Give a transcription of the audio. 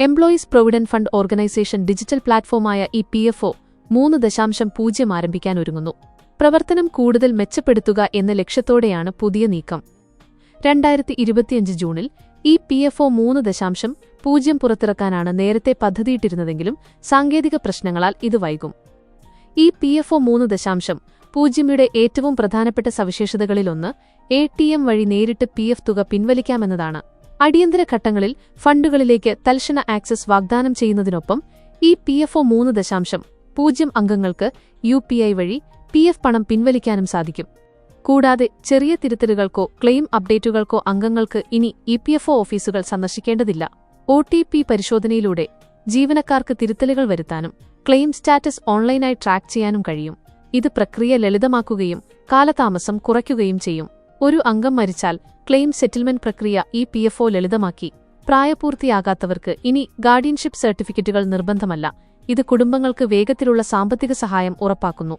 Employees provident fund organisation digital പ്ലാറ്റ്ഫോമായ E P F O മൂന്ന് ദശാംശം പൂജ്യം ആരംഭിക്കാൻ ഒരുങ്ങുന്നു. പ്രവർത്തനം കൂടുതൽ മെച്ചപ്പെടുത്തുക എന്ന ലക്ഷ്യത്തോടെയാണ് പുതിയ നീക്കം. രണ്ടായിരത്തി ഇരുപത്തിയഞ്ച് ജൂണിൽ ഈ പി എഫ് ഒ മൂന്ന് ദശാംശം പൂജ്യം പുറത്തിറക്കാനാണ് നേരത്തെ പദ്ധതിയിട്ടിരുന്നതെങ്കിലും സാങ്കേതിക പ്രശ്നങ്ങളാൽ ഇത് വൈകും. ഈ പി എഫ് ഒ മൂന്ന് ദശാംശം പൂജ്യമിയുടെ ഏറ്റവും പ്രധാനപ്പെട്ട സവിശേഷതകളിലൊന്ന് എ ടി എം വഴി നേരിട്ട് പി എഫ് തുക പിൻവലിക്കാമെന്നതാണ്. അടിയന്തര ഘട്ടങ്ങളിൽ ഫണ്ടുകളിലേക്ക് തൽക്ഷണ ആക്സസ് വാഗ്ദാനം ചെയ്യുന്നതിനൊപ്പം ഈ പി എഫ് ഒ മൂന്ന് ദശാംശം പൂജ്യം അംഗങ്ങൾക്ക് യു പി ഐ വഴി പി എഫ് പണം പിൻവലിക്കാനും സാധിക്കും. കൂടാതെ ചെറിയ തിരുത്തലുകൾക്കോ ക്ലെയിം അപ്ഡേറ്റുകൾക്കോ അംഗങ്ങൾക്ക് ഇനി ഇ പി എഫ് ഒ ഓഫീസുകൾ സന്ദർശിക്കേണ്ടതില്ല. ഒ ടി പി പരിശോധനയിലൂടെ ജീവനക്കാർക്ക് തിരുത്തലുകൾ വരുത്താനും ക്ലെയിം സ്റ്റാറ്റസ് ഓൺലൈനായി ട്രാക്ക് ചെയ്യാനും കഴിയും. ഇത് പ്രക്രിയ ലളിതമാക്കുകയും കാലതാമസം കുറയ്ക്കുകയും ചെയ്യും. ഒരു അംഗം മരിച്ചാൽ ക്ലെയിം സെറ്റിൽമെന്റ് പ്രക്രിയ ഇ പി എഫ് ഒ ലളിതമാക്കി. പ്രായപൂർത്തിയാകാത്തവർക്ക് ഇനി ഗാർഡിയൻഷിപ്പ് സർട്ടിഫിക്കറ്റുകൾ നിർബന്ധമല്ല. ഇത് കുടുംബങ്ങൾക്ക് വേഗത്തിലുള്ള സാമ്പത്തിക സഹായം ഉറപ്പാക്കുന്നു.